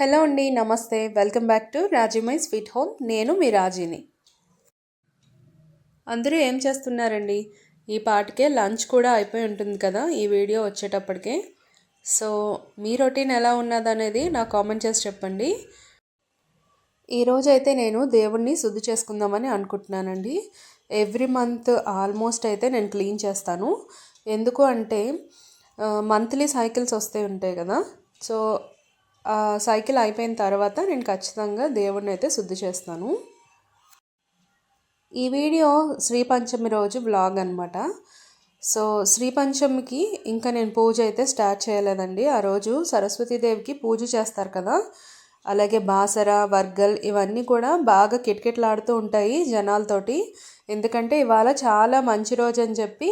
Hello అండి నమస్తే. Welcome back to Raji my sweet home. నేను మీ రాజీని. అందరూ ఏం చేస్తున్నారండి? ఈ పాటికే లంచ్ కూడా అయిపోయి ఉంటుంది కదా ఈ వీడియో వచ్చేటప్పటికే. సో మీ రొటీన్ ఎలా ఉన్నదనేది నాకు కామెంట్ చేసి చెప్పండి. ఈరోజైతే నేను దేవుణ్ణి శుద్ధి చేసుకుందామని అనుకుంటున్నానండి. ఎవ్రీ మంత్ ఆల్మోస్ట్ అయితే నేను క్లీన్ చేస్తాను. ఎందుకు అంటే మంత్లీ సైకిల్స్ వస్తే ఉంటాయి కదా. సో సైకిల్ అయిపోయిన తర్వాత నేను ఖచ్చితంగా దేవుడిని అయితే శుద్ధి చేస్తాను. ఈ వీడియో శ్రీ పంచమి రోజు బ్లాగ్ అనమాట సో శ్రీ పంచమికి ఇంకా నేను పూజ అయితే స్టార్ట్ చేయలేదండి. ఆ రోజు సరస్వతీదేవికి పూజ చేస్తారు కదా. అలాగే బాసర వర్గల్ ఇవన్నీ కూడా బాగా కిటకిటలాడుతూ ఉంటాయి జనాలతోటి. ఎందుకంటే ఇవాళ చాలా మంచి రోజు అని చెప్పి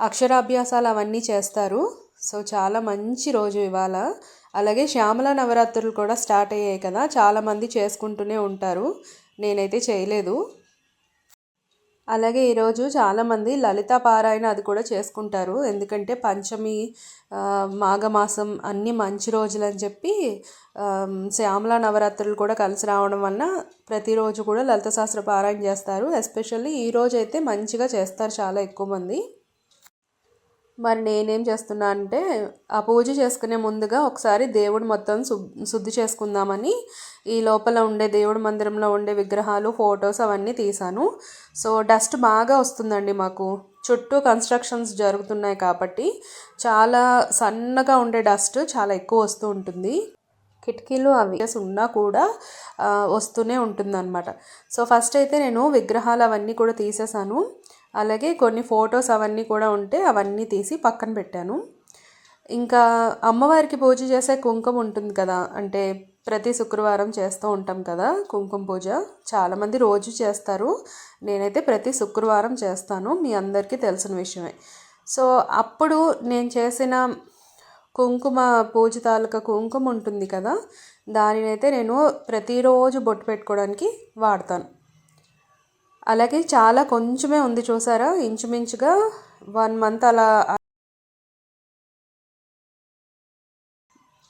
అక్షరాభ్యాసాలు అవన్నీ చేస్తారు. సో చాలా మంచి రోజు ఇవాళ. అలాగే శ్యామల నవరాత్రులు కూడా స్టార్ట్ అయ్యాయి కదా చాలామంది చేసుకుంటూనే ఉంటారు. నేనైతే చేయలేదు. అలాగే ఈరోజు చాలామంది లలిత పారాయణ అది కూడా చేసుకుంటారు. ఎందుకంటే పంచమి మాఘమాసం అన్ని మంచి రోజులు అని చెప్పి శ్యామల నవరాత్రులు కూడా కలిసి రావడం వలన ప్రతిరోజు కూడా లలిత శాస్త్ర పారాయణ చేస్తారు. ఎస్పెషల్లీ ఈరోజు అయితే మంచిగా చేస్తారు చాలా ఎక్కువ మంది. మరి నేనేం చేస్తున్నా అంటే ఆ పూజ చేసుకునే ముందుగా ఒకసారి దేవుడు మొత్తం శుద్ధి చేసుకుందామని ఈ లోపల ఉండే దేవుడి మందిరంలో ఉండే విగ్రహాలు ఫొటోస్ అవన్నీ తీశాను. సో డస్ట్ బాగా వస్తుందండి మాకు. చుట్టూ కన్స్ట్రక్షన్స్ జరుగుతున్నాయి కాబట్టి చాలా సన్నగా ఉండే డస్ట్ చాలా ఎక్కువ వస్తూ ఉంటుంది. కిటికీలు అవి ఉన్నా కూడా వస్తూనే ఉంటుందన్నమాట. సో ఫస్ట్ అయితే నేను విగ్రహాలు అవన్నీ కూడా తీసేసాను అలాగే కొన్ని ఫొటోస్ అవన్నీ కూడా ఉంటే అవన్నీ తీసి పక్కన పెట్టాను. ఇంకా అమ్మవారికి పూజ చేసే కుంకుమ ఉంటుంది కదా అంటే ప్రతి శుక్రవారం చేస్తూ ఉంటాం కదా కుంకుమ పూజ. చాలామంది రోజు చేస్తారు. నేనైతే ప్రతి శుక్రవారం చేస్తాను. మీ అందరికీ తెలిసిన విషయమే. సో అప్పుడు నేను చేసిన కుంకుమ పూజ తాలూకా కుంకుమ ఉంటుంది కదా దానినైతే నేను ప్రతిరోజు బొట్టు పెట్టుకోవడానికి వాడతాను. అలాగే చాలా కొంచెమే ఉంది చూసారా? ఇంచుమించుగా వన్ మంత్ అలా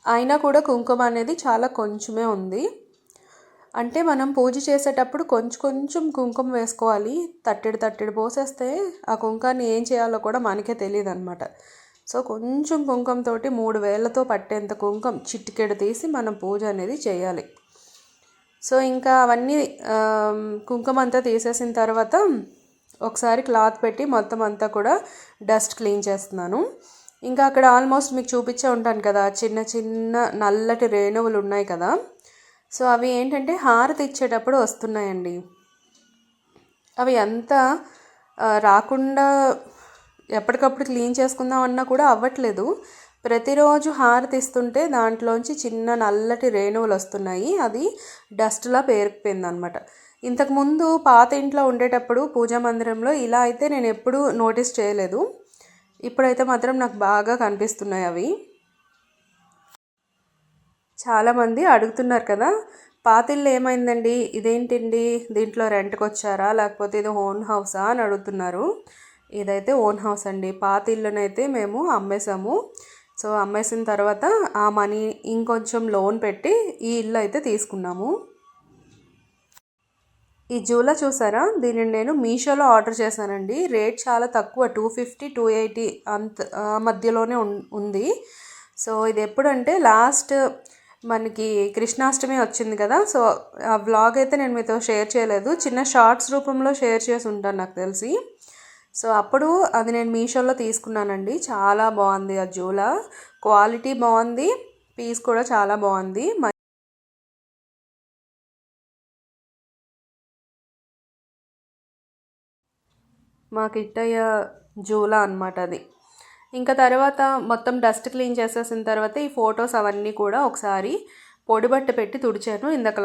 అయినా కూడా కుంకుమ అనేది చాలా కొంచెమే ఉంది. అంటే మనం పూజ చేసేటప్పుడు కొంచెం కొంచెం కుంకుమ వేసుకోవాలి. తట్టెడు తట్టెడు పోసేస్తే ఆ కుంకాన్ని ఏం చేయాలో కూడా మనకే తెలియదు అనమాట సో కొంచెం కుంకుమతోటి మూడు వేలతో పట్టేంత కుంకుమ చిటికెడు తీసి మనం పూజ అనేది చేయాలి. సో ఇంకా అవన్నీ కుంకుమ అంతా తీసేసిన తర్వాత ఒకసారి క్లాత్ పెట్టి మొత్తం అంతా కూడా డస్ట్ క్లీన్ చేస్తున్నాను. ఇంకా అక్కడ ఆల్మోస్ట్ మీకు చూపించే ఉంటాను కదా చిన్న చిన్న నల్లటి రేణువులు ఉన్నాయి కదా. సో అవి ఏంటంటే హారతి ఇచ్చేటప్పుడు వస్తున్నాయండి. అవి ఎంత రాకుండా ఎప్పటికప్పుడు క్లీన్ చేసుకుందాం అన్నా కూడా అవ్వట్లేదు. ప్రతిరోజు హారతిస్తుంటే దాంట్లోంచి చిన్న నల్లటి రేణువులు వస్తున్నాయి. అది డస్ట్లా పేరుకుపోయిందనమాట ఇంతకుముందు పాత ఇంట్లో ఉండేటప్పుడు పూజా మందిరంలో ఇలా అయితే నేను ఎప్పుడూ నోటీస్ చేయలేదు. ఇప్పుడైతే మాత్రం నాకు బాగా కనిపిస్తున్నాయి అవి. చాలామంది అడుగుతున్నారు కదా పాతిళ్ళు ఏమైందండి? ఇదేంటండి? దీంట్లో రెంట్కి వచ్చారా లేకపోతే ఇది ఓన్ హౌసా? అని అడుగుతున్నారు. ఇదైతే ఓన్ హౌస్ అండి. పాతిళ్ళనైతే మేము అమ్మేసాము సో అమ్మేసిన తర్వాత ఆ మనీ ఇంకొంచెం లోన్ పెట్టి ఈ ఇల్లు అయితే తీసుకున్నాము. ఈ జూలా చూసారా? దీనిని నేను మీషోలో ఆర్డర్ చేశానండి. రేట్ చాలా తక్కువ టూ ఫిఫ్టీ టూ ఎయిటీ అంత మధ్యలోనే ఉంది. సో ఇది ఎప్పుడంటే లాస్ట్ మనకి కృష్ణాష్టమి వచ్చింది కదా సో ఆ వ్లాగ్ అయితే నేను మీతో షేర్ చేయలేదు. చిన్న షార్ట్స్ రూపంలో షేర్ చేసి ఉంటాను నాకు తెలిసి. సో అప్పుడు అది నేను మీషోలో తీసుకున్నానండి. చాలా బాగుంది ఆ జూలా. క్వాలిటీ బాగుంది. పీస్ కూడా చాలా బాగుంది. మా కిట్టయ్య జూలా అనమాట అది. ఇంకా తర్వాత మొత్తం డస్ట్ క్లీన్ చేసేసిన తర్వాత ఈ ఫొటోస్ అవన్నీ కూడా ఒకసారి పొడిబట్ట పెట్టి తుడిచాను. ఇందాక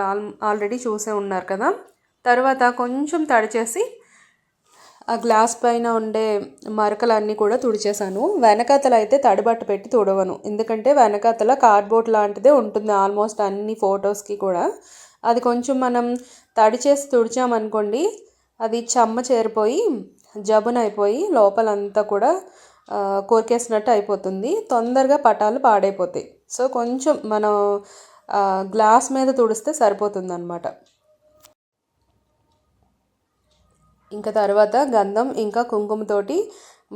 ఆల్రెడీ చూసే ఉన్నారు కదా. తర్వాత కొంచెం తడిచేసి ఆ గ్లాస్ పైన ఉండే మరకలన్నీ కూడా తుడిచేశాను. వెనకాతల అయితే తడిబట్ట పెట్టి తుడవను. ఎందుకంటే వెనకాతల కార్డ్బోర్డ్ లాంటిదే ఉంటుంది ఆల్మోస్ట్ అన్ని ఫొటోస్కి కూడా. అది కొంచెం మనం తడి చేసి తుడిచామనుకోండి అది చెమ్మ చేరిపోయి జబునైపోయి లోపలంతా కూడా కొరికేసినట్టు అయిపోతుంది. తొందరగా పటాలు పాడైపోతాయి. సో కొంచెం మనం గ్లాస్ మీద తుడిస్తే సరిపోతుంది అనమాట ఇంకా తర్వాత గంధం ఇంకా కుంకుమతోటి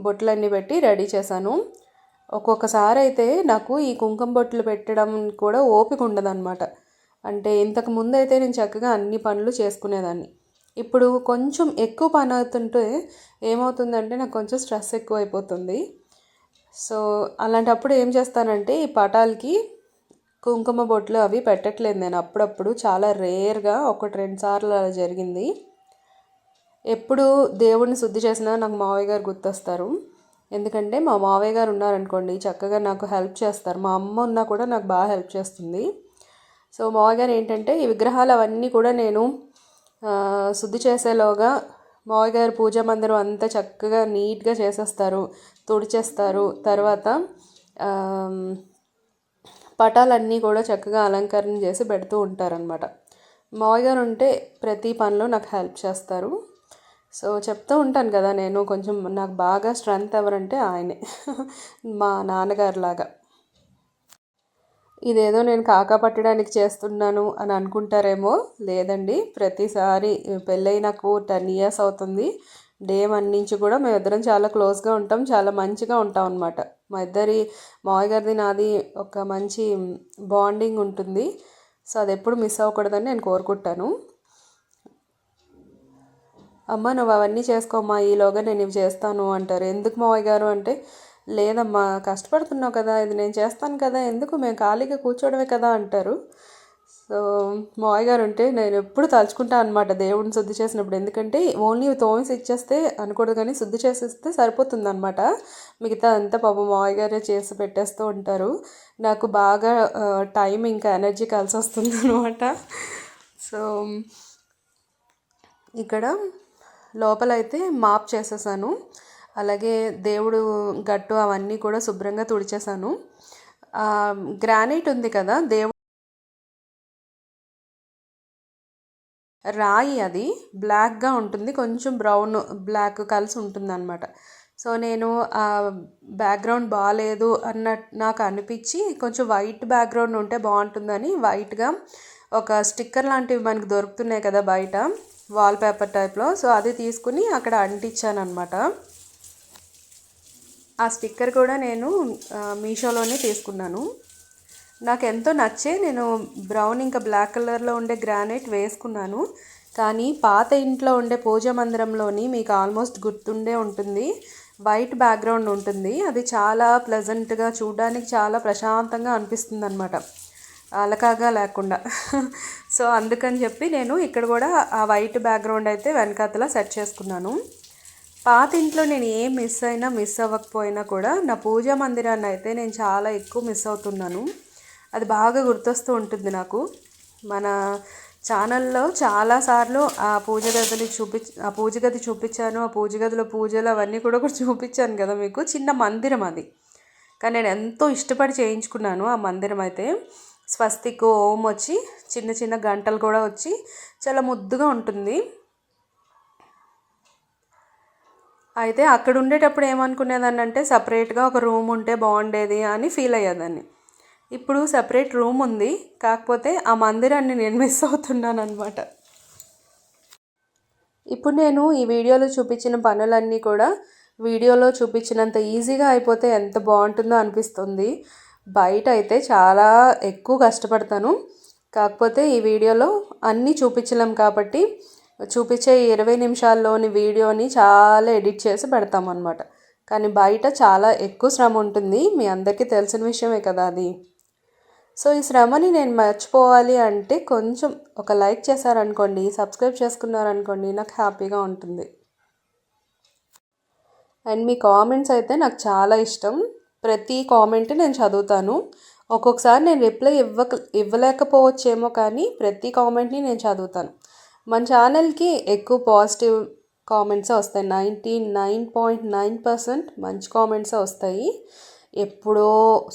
బొట్లన్నీ పెట్టి రెడీ చేశాను. ఒక్కొక్కసారి అయితే నాకు ఈ కుంకుమ బొట్లు పెట్టడం కూడా ఓపిక ఉండదన్నమాట. అంటే ఇంతకు ముందు అయితే నేను చక్కగా అన్ని పనులు చేసుకునేదాన్ని. ఇప్పుడు కొంచెం ఎక్కువ పని అవుతుంటే ఏమవుతుందంటే నాకు కొంచెం స్ట్రెస్ ఎక్కువ అయిపోతుంది సో అలాంటప్పుడు ఏం చేస్తానంటే ఈ పటాలకి కుంకుమ బొట్లు అవి పెట్టట్లేదు నేను. అప్పుడప్పుడు చాలా రేర్గా ఒకటి రెండు సార్లు అలా జరిగింది. ఎప్పుడు దేవుడిని శుద్ధి చేసినా నాకు మావయ్య గారు గుర్తొస్తారు. ఎందుకంటే మా మావయ్య గారు ఉన్నారనుకోండి చక్కగా నాకు హెల్ప్ చేస్తారు. మా అమ్మ ఉన్నా కూడా నాకు బాగా హెల్ప్ చేస్తుంది. సో మావయ్య గారు ఏంటంటే ఈ విగ్రహాలు అవన్నీ కూడా నేను శుద్ధి చేసేలోగా మావయ్య గారు పూజా మందిరం అంతా చక్కగా నీట్గా చేసేస్తారు తుడిచేస్తారు. తర్వాత పటాలన్నీ కూడా చక్కగా అలంకరణ చేసి పెడుతూ ఉంటారనమాట మావయ్య గారు ఉంటే ప్రతి పనిలో నాకు హెల్ప్ చేస్తారు. సో చెప్తూ ఉంటాను కదా నేను కొంచెం నాకు బాగా స్ట్రెంగ్త్ ఎవరంటే ఆయనే. మా నాన్నగారు లాగా ఇదేదో నేను కాకా పట్టడానికి చేస్తున్నాను అని అనుకుంటారేమో? లేదండి. ప్రతిసారి పెళ్ళై నాకు టెన్ ఇయర్స్ అవుతుంది. డే వన్ నుంచి కూడా మేము ఇద్దరం చాలా క్లోజ్గా ఉంటాం చాలా మంచిగా ఉంటాం అనమాట మా ఇద్దరి మావయ్య గారిది నాది ఒక మంచి బాండింగ్ ఉంటుంది. సో అది ఎప్పుడు మిస్ అవ్వకూడదని నేను కోరుకుంటాను. అమ్మ నువ్వు అవన్నీ చేసుకోమ్మా ఈలోగా నేను ఇవి చేస్తాను అంటారు. ఎందుకు మావయ్య గారు? అంటే లేదమ్మా కష్టపడుతున్నావు కదా ఇది నేను చేస్తాను కదా ఎందుకు మేము ఖాళీగా కూర్చోవడమే కదా అంటారు. సో మావయ్య గారు ఉంటే నేను ఎప్పుడు తలుచుకుంటాను అనమాట దేవుడిని శుద్ధి చేసినప్పుడు. ఎందుకంటే ఓన్లీ తోమిసి ఇచ్చేస్తే అనకూడదు కానీ శుద్ధి చేసేస్తే సరిపోతుంది అనమాట మిగతా అంతా పాప మావయ్య గారే చేసి పెట్టేస్తూ ఉంటారు. నాకు బాగా టైం ఇంకా ఎనర్జీ కలిసి వస్తుంది అనమాట సో ఇక్కడ లోపలైతే మాప్ చేసేసాను. అలాగే దేవుడు గట్టు అవన్నీ కూడా శుభ్రంగా తుడిచేసాను. గ్రానైట్ ఉంది కదా దేవుడు రాయి అది బ్లాక్గా ఉంటుంది కొంచెం బ్రౌన్ బ్లాక్ కలిసి ఉంటుంది అనమాట సో నేను బ్యాక్గ్రౌండ్ బాగాలేదు అన్న నాకు అనిపించి కొంచెం వైట్ బ్యాక్గ్రౌండ్ ఉంటే బాగుంటుందని వైట్గా ఒక స్టిక్కర్ లాంటివి మనకు దొరుకుతున్నాయి కదా బయట. వాల్ పేపర్ టైప్లో సో అది తీసుకుని అక్కడ అంటించాను అనమాట ఆ స్టిక్కర్ కూడా నేను మీషోలోనే తీసుకున్నాను. నాకు ఎంతో నచ్చే నేను బ్రౌన్ ఇంకా బ్లాక్ కలర్లో ఉండే గ్రానైట్ వేసుకున్నాను. కానీ పాత ఇంట్లో ఉండే పూజ మందిరంలోని మీకు ఆల్మోస్ట్ గుర్తుండే ఉంటుంది. వైట్ బ్యాక్గ్రౌండ్ ఉంటుంది. అది చాలా ప్లెజెంట్గా చూడడానికి చాలా ప్రశాంతంగా అనిపిస్తుంది అనమాట అలకాగా లేకుండా. సో అందుకని చెప్పి నేను ఇక్కడ కూడా ఆ వైట్ బ్యాక్గ్రౌండ్ అయితే వెనకాతలా సెట్ చేసుకున్నాను. పాత ఇంట్లో నేను ఏం మిస్ అయినా మిస్ అవ్వకపోయినా కూడా నా పూజా మందిరాన్ని అయితే నేను చాలా ఎక్కువ మిస్ అవుతున్నాను. అది బాగా గుర్తొస్తూ ఉంటుంది నాకు. మన ఛానల్లో చాలాసార్లు ఆ పూజ గదిని చూపి ఆ పూజ గది చూపించాను ఆ పూజ గదిలో పూజలు అవన్నీ కూడా కూడా చూపించాను కదా మీకు. చిన్న మందిరం అది. కానీ నేను ఎంతో ఇష్టపడి చేయించుకున్నాను ఆ మందిరం అయితే. స్వస్తిక్ ఓం వచ్చి చిన్న చిన్న గంటలు కూడా వచ్చి చాలా ముద్దుగా ఉంటుంది. అయితే అక్కడ ఉండేటప్పుడు ఏమనుకునేదాన్ని అంటే సపరేట్గా ఒక రూమ్ ఉంటే బాగుండేది అని ఫీల్ అయ్యేదాన్ని. ఇప్పుడు సపరేట్ రూమ్ ఉంది కాకపోతే ఆ మందిరాన్ని నేను మిస్ అవుతున్నాను అనమాట ఇప్పుడు నేను ఈ వీడియోలో చూపించిన పనులన్నీ కూడా వీడియోలో చూపించినంత ఈజీగా అయిపోతే ఎంత బాగుంటుందో అనిపిస్తుంది. బయట అయితే చాలా ఎక్కువ కష్టపడతాను. కాకపోతే ఈ వీడియోలో అన్నీ చూపించలేం కాబట్టి చూపించే ఇరవై నిమిషాల్లోని వీడియోని చాలా ఎడిట్ చేసి పెడతాం అనమాట కానీ బయట చాలా ఎక్కువ శ్రమ ఉంటుంది. మీ అందరికీ తెలిసిన విషయమే కదా అది. సో ఈ శ్రమని నేను మర్చిపోవాలి అంటే కొంచెం ఒక లైక్ చేశారనుకోండి సబ్స్క్రైబ్ చేసుకున్నారనుకోండి నాకు హ్యాపీగా ఉంటుంది. అండ్ మీ కామెంట్స్ అయితే నాకు చాలా ఇష్టం. ప్రతి కామెంట్ నేను చదువుతాను. ఒక్కొక్కసారి నేను రిప్లై ఇవ్వక ఇవ్వలేకపోవచ్చేమో కానీ ప్రతి కామెంట్ని నేను చదువుతాను. మన ఛానల్కి ఎక్కువ పాజిటివ్ కామెంట్స్ వస్తాయి. Ninety nine point nine percent మంచి కామెంట్స్ వస్తాయి. ఎప్పుడో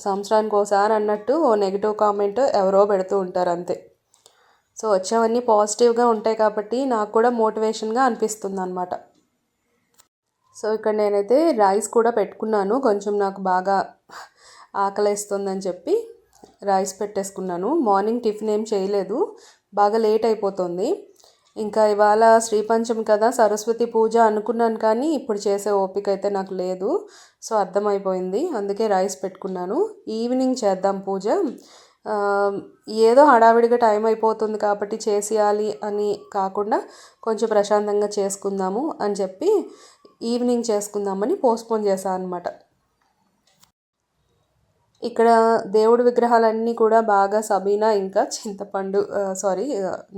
సంవత్సరానికి ఒకసారి అన్నట్టు ఓ నెగిటివ్ కామెంట్ ఎవరో పెడుతూ ఉంటారు అంతే. సో వచ్చేవన్నీ పాజిటివ్గా ఉంటాయి కాబట్టి నాకు కూడా మోటివేషన్గా అనిపిస్తుంది అనమాట సో ఇక్కడ నేనైతే రైస్ కూడా పెట్టుకున్నాను. కొంచెం నాకు బాగా ఆకలిస్తుందని చెప్పి రైస్ పెట్టేసుకున్నాను. మార్నింగ్ టిఫిన్ ఏం చేయలేదు. బాగా లేట్ అయిపోతుంది. ఇంకా ఇవాళ శ్రీపంచమి కదా సరస్వతి పూజ అనుకున్నాను కానీ ఇప్పుడు చేసే ఓపిక అయితే నాకు లేదు. సో అర్థమైపోయింది. అందుకే రైస్ పెట్టుకున్నాను. ఈవినింగ్ చేద్దాం పూజ. ఏదో హడావిడిగా టైం అయిపోతుంది కాబట్టి చేసేయాలి అని కాకుండా కొంచెం ప్రశాంతంగా చేసుకుందాము అని చెప్పి ఈవినింగ్ చేసుకుందామని పోస్ట్పోన్ చేశాను అనమాట ఇక్కడ దేవుడి విగ్రహాలన్నీ కూడా బాగా సబీనా ఇంకా చింతపండు సారీ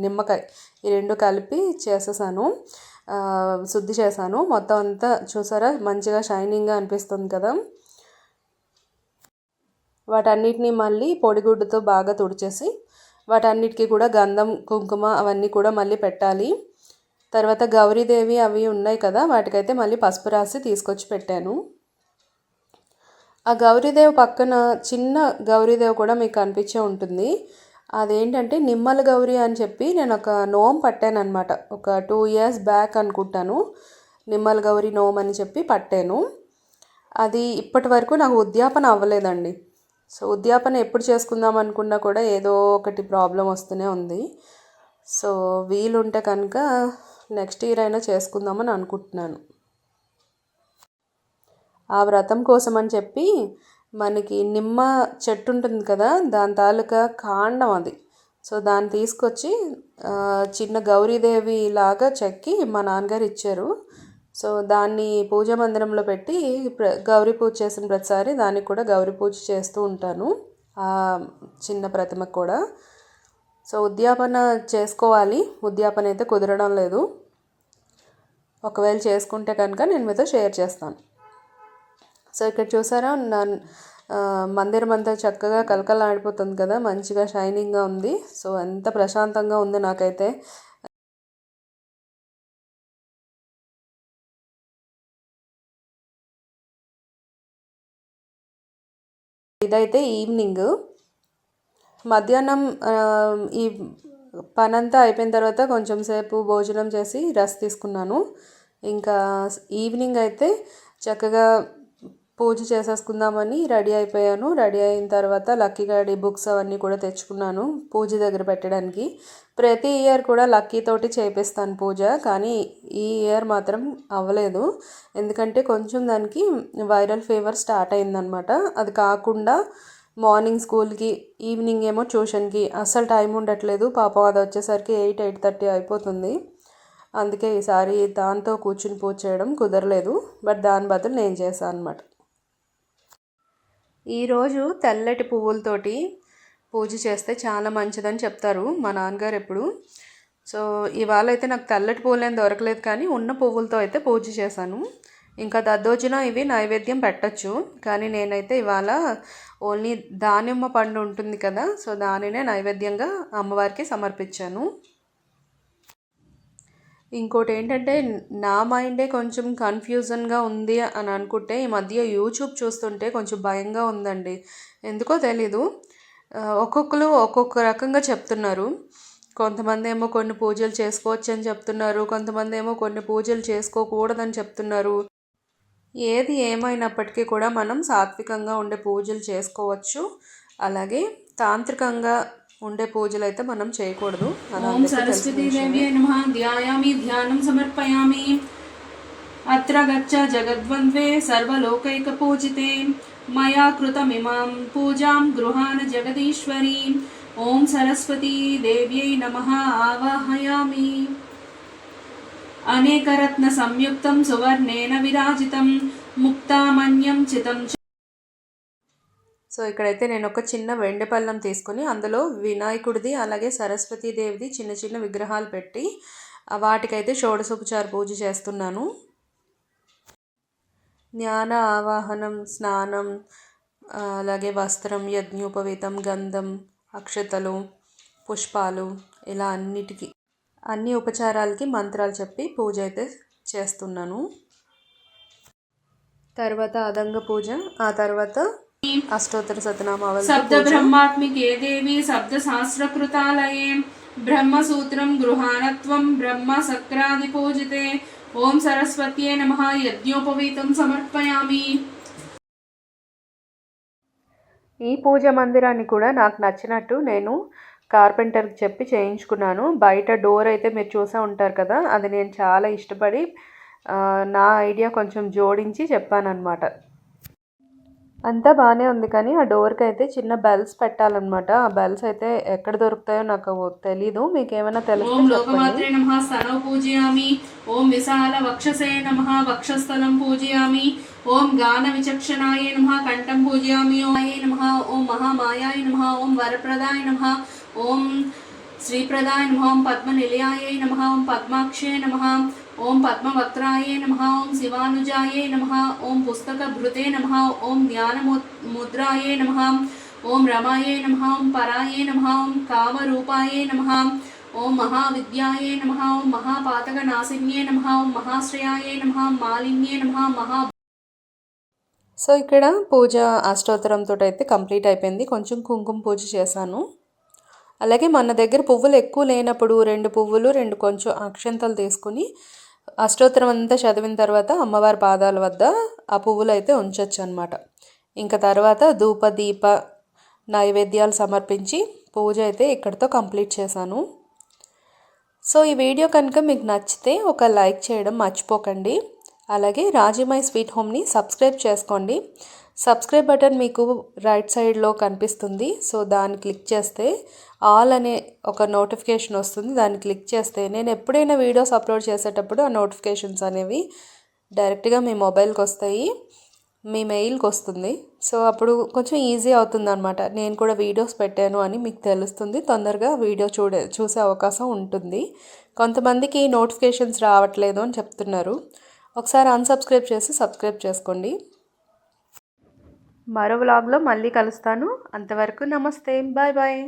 నిమ్మకాయ ఈ రెండు కలిపి చేసేసాను. శుద్ధి చేశాను. మొత్తం అంతా చూసారా? మంచిగా షైనింగ్గా అనిపిస్తుంది కదా. వాటన్నిటిని మళ్ళీ పొడిగుడ్డుతో బాగా తుడిచేసి వాటన్నిటికీ కూడా గంధం కుంకుమ అవన్నీ కూడా మళ్ళీ పెట్టాలి. తర్వాత గౌరీదేవి అవి ఉన్నాయి కదా వాటికైతే మళ్ళీ పసుపు రాసి తీసుకొచ్చి పెట్టాను. ఆ గౌరీదేవి పక్కన చిన్న గౌరీదేవి కూడా మీకు కనిపించే ఉంటుంది. అదేంటంటే నిమ్మల గౌరీ అని చెప్పి నేను ఒక నోమ్ పట్టాను అనమాట ఒక టూ ఇయర్స్ బ్యాక్ అనుకుంటాను. నిమ్మల గౌరీ నోమ్ అని చెప్పి పట్టాను. అది ఇప్పటి వరకు నాకు ఉద్యాపన అవ్వలేదండి. సో ఉద్యాపన ఎప్పుడు చేసుకుందాం అనుకున్నా కూడా ఏదో ఒకటి ప్రాబ్లం వస్తూనే ఉంది. సో వీలుంటే కనుక నెక్స్ట్ ఇయర్ అయినా చేసుకుందామని అనుకుంటున్నాను. ఆ వ్రతం కోసం అని చెప్పి మనకి నిమ్మ చెట్టు ఉంటుంది కదా దాని తాలూకా కాండం అది. సో దాన్ని తీసుకొచ్చి చిన్న గౌరీదేవి లాగా చెక్కి మా నాన్నగారు ఇచ్చారు. సో దాన్ని పూజ మందిరంలో పెట్టి ప్ర- గౌరీ పూజ చేసిన ప్రతిసారి దానికి కూడా గౌరీ పూజ చేస్తూ ఉంటాను ఆ చిన్న ప్రతిమకు కూడా. సో ఉద్యాపన చేసుకోవాలి. ఉద్యాపన అయితే కుదరడం లేదు. ఒకవేళ చేసుకుంటే కనుక నేను మీతో షేర్ చేస్తాను. సో ఇక్కడ చూసారా? నా మందిరం అంతా చక్కగా కలకలాడిపోతుంది కదా? మంచిగా షైనింగ్గా ఉంది. సో ఎంత ప్రశాంతంగా ఉంది నాకైతే. ఇదైతే ఈవినింగ్. మధ్యాహ్నం ఈ పనంతా అయిపోయిన తర్వాత కొంచెం సేపు భోజనం చేసి రెస్ట్ తీసుకున్నాను. ఇంకా ఈవినింగ్ అయితే చక్కగా పూజ చేసేసుకుందామని రెడీ అయిపోయాను. రెడీ అయిన తర్వాత లక్కీ గాడి బుక్స్ అవన్నీ కూడా తెచ్చుకున్నాను పూజ దగ్గర పెట్టడానికి. ప్రతి ఇయర్ కూడా లక్కీ తోటి చేపిస్తాను పూజ కానీ ఈ ఇయర్ మాత్రం అవ్వలేదు. ఎందుకంటే కొంచెం దానికి వైరల్ ఫీవర్ స్టార్ట్ అయిందనమాట. అది కాకుండా మార్నింగ్ స్కూల్కి ఈవినింగ్ ఏమో ట్యూషన్కి. అస్సలు టైం ఉండట్లేదు. పాపం అది వచ్చేసరికి ఎయిట్ ఎయిట్ థర్టీ అయిపోతుంది. అందుకే ఈసారి దాంతో కూర్చుని పూజ చేయడం కుదరలేదు. బట్ దాని బదులు నేను చేశాను అనమాట ఈరోజు తెల్లటి పువ్వులతోటి పూజ చేస్తే చాలా మంచిదని చెప్తారు మా నాన్నగారు ఎప్పుడు. సో ఇవాళ అయితే నాకు తెల్లటి పువ్వులు ఏం దొరకలేదు కానీ ఉన్న పువ్వులతో అయితే పూజ చేశాను. ఇంకా దద్దోజనం ఇవి నైవేద్యం పెట్టచ్చు. కానీ నేనైతే ఇవాళ ఓన్లీ దానిమ్మ పండు ఉంటుంది కదా సో దానినే నైవేద్యంగా అమ్మవారికి సమర్పించాను. ఇంకోటి ఏంటంటే నా మైండే కొంచెం కన్ఫ్యూజన్గా ఉంది అని అనుకుంటే ఈ మధ్య యూట్యూబ్ చూస్తుంటే కొంచెం భయంగా ఉందండి. ఎందుకో తెలీదు. ఒక్కొక్కరు ఒక్కొక్క రకంగా చెప్తున్నారు. కొంతమంది ఏమో కొన్ని పూజలు చేసుకోవచ్చు అని చెప్తున్నారు కొంతమంది ఏమో కొన్ని పూజలు చేసుకోకూడదని చెప్తున్నారు. ఏది ఏమైనప్పటికీ కూడా మనం సాత్వికంగా ఉండే పూజలు చేసుకోవచ్చు. అలాగే తాంత్రికంగా ఉండే పూజలు అయితే మనం చేయకూడదు. ఓం నమః. ధ్యాయామి ధ్యానం సమర్పయామి. అత్ర గచ్చ జగద్వంద్వే సర్వలోకైకపూజితే. మయా కృతమిమాం పూజాం గృహాన జగదీశ్వరీ. ఓం సరస్వతీ దేవ్యై నమః. ఆవాహయామి. అనేకరత్న సంయుక్తం సువర్ణేన విరాజితం ముక్తామన్యం చితం సో ఇక్కడైతే నేను ఒక చిన్న వెండి పళ్ళెం తీసుకొని అందులో వినాయకుడిది అలాగే సరస్వతీదేవిది చిన్న చిన్న విగ్రహాలు పెట్టి వాటికైతే షోడశోపచార పూజ చేస్తున్నాను. జ్ఞాన ఆవాహనం స్నానం అలాగే వస్త్రం యజ్ఞోపవీతం గంధం అక్షతలు పుష్పాలు ఇలా అన్నిటికీ. అన్ని ఉపచారాలకి మంత్రాలు చెప్పి పూజ అయితే చేస్తున్నాను. తర్వాత అదంగ పూజ ఆ తర్వాత అష్టోత్తర శతనామావళి శబ్ద బ్రహ్మాత్మికే దేవి శబ్ద శాస్త్రకృతాలయే బ్రహ్మసూత్రం గృహాణత్వం బ్రహ్మ సక్రాది పూజితే ఓం సరస్వత్యే నమ యజ్ఞోపవీతం సమర్పయామి. ఈ పూజ మందిరాన్ని కూడా నాకు నచ్చినట్టు నేను కార్పెంటర్కి చెప్పి చేయించుకున్నాను. బయట డోర్ అయితే మీరు చూసే ఉంటారు కదా అది నేను చాలా ఇష్టపడి నా ఐడియా కొంచెం జోడించి చెప్పానన్నమాట. అంతా బాగానే ఉంది కానీ ఆ డోర్కి అయితే చిన్న బెల్స్ పెట్టాలన్నమాట. ఆ బెల్స్ అయితే ఎక్కడ దొరుకుతాయో నాకు తెలీదు. మీకు ఏమైనా ఓం తెలిస్తే చెప్పండి. లోకమాత్రే నమ స్తనౌ పూజయామి. ఓం విశాల వక్షసే నమ వక్షస్థలం పూజయామి. ఓం గాన విచక్షణాయ నమ కంఠం పూజయామి. ఓం ఆయ నమ ఓం మహామాయాయ నమ ఓం వరప్రదాయ నమ. ఓం శ్రీప్రదాయ నమ ఓం పద్మనిలయాయ నమ ఓం పద్మాక్షే నమ ఓం పద్మవక్త్రాయ నమ ఓం శివానుజాయ నమ ఓం పుస్తకభృతే నమ ఓం జ్ఞానముద్రాయ నమ ఓం రమాయే నమ ఓం పరాయే నమ ఓం కామరూపాయ నమ ఓం మహావిద్యాయ నమ ఓం మహాపాతకనాశిన్యే నమ ఓం మహాశ్రయాయే నమ మాలిన్యే నమ మహా సో ఇక్కడ పూజ అష్టోత్తరంతో అయితే కంప్లీట్ అయిపోయింది కొంచెం కుంకుమ పూజ చేశాను అలాగే మన దగ్గర పువ్వులు ఎక్కువ లేనప్పుడు రెండు పువ్వులు రెండు కొంచెం అక్షంతలు తీసుకుని అష్టోత్తరం అంతా చదివిన తర్వాత అమ్మవారి పాదాల వద్ద ఆ పువ్వులు అయితే ఉంచవచ్చు అనమాట ఇంకా తర్వాత ధూప దీప నైవేద్యాలు సమర్పించి పూజ అయితే ఇక్కడితో కంప్లీట్ చేశాను. సో ఈ వీడియో కనుక మీకు నచ్చితే ఒక లైక్ చేయడం మర్చిపోకండి. అలాగే రాజీమై స్వీట్ హోమ్ని సబ్స్క్రైబ్ చేసుకోండి. సబ్స్క్రైబ్ బటన్ మీకు రైట్ సైడ్లో కనిపిస్తుంది. సో దాన్ని క్లిక్ చేస్తే ఆల్ అనే ఒక నోటిఫికేషన్ వస్తుంది. దాన్ని క్లిక్ చేస్తే నేను ఎప్పుడైనా వీడియోస్ అప్లోడ్ చేసేటప్పుడు ఆ నోటిఫికేషన్స్ అనేవి డైరెక్ట్గా మీ మొబైల్కి వస్తాయి. మీ మెయిల్కి వస్తుంది. సో అప్పుడు కొంచెం ఈజీ అవుతుంది అనమాట నేను కూడా వీడియోస్ పెట్టాను అని మీకు తెలుస్తుంది. తొందరగా వీడియో చూడే చూసే అవకాశం ఉంటుంది. కొంతమందికి నోటిఫికేషన్స్ రావట్లేదు అని చెప్తున్నారు. ఒకసారి అన్సబ్స్క్రైబ్ చేసి సబ్స్క్రైబ్ చేసుకోండి. మరో వ్లాగ్లో మళ్ళీ కలుస్తాను. అంతవరకు నమస్తే. Bye bye.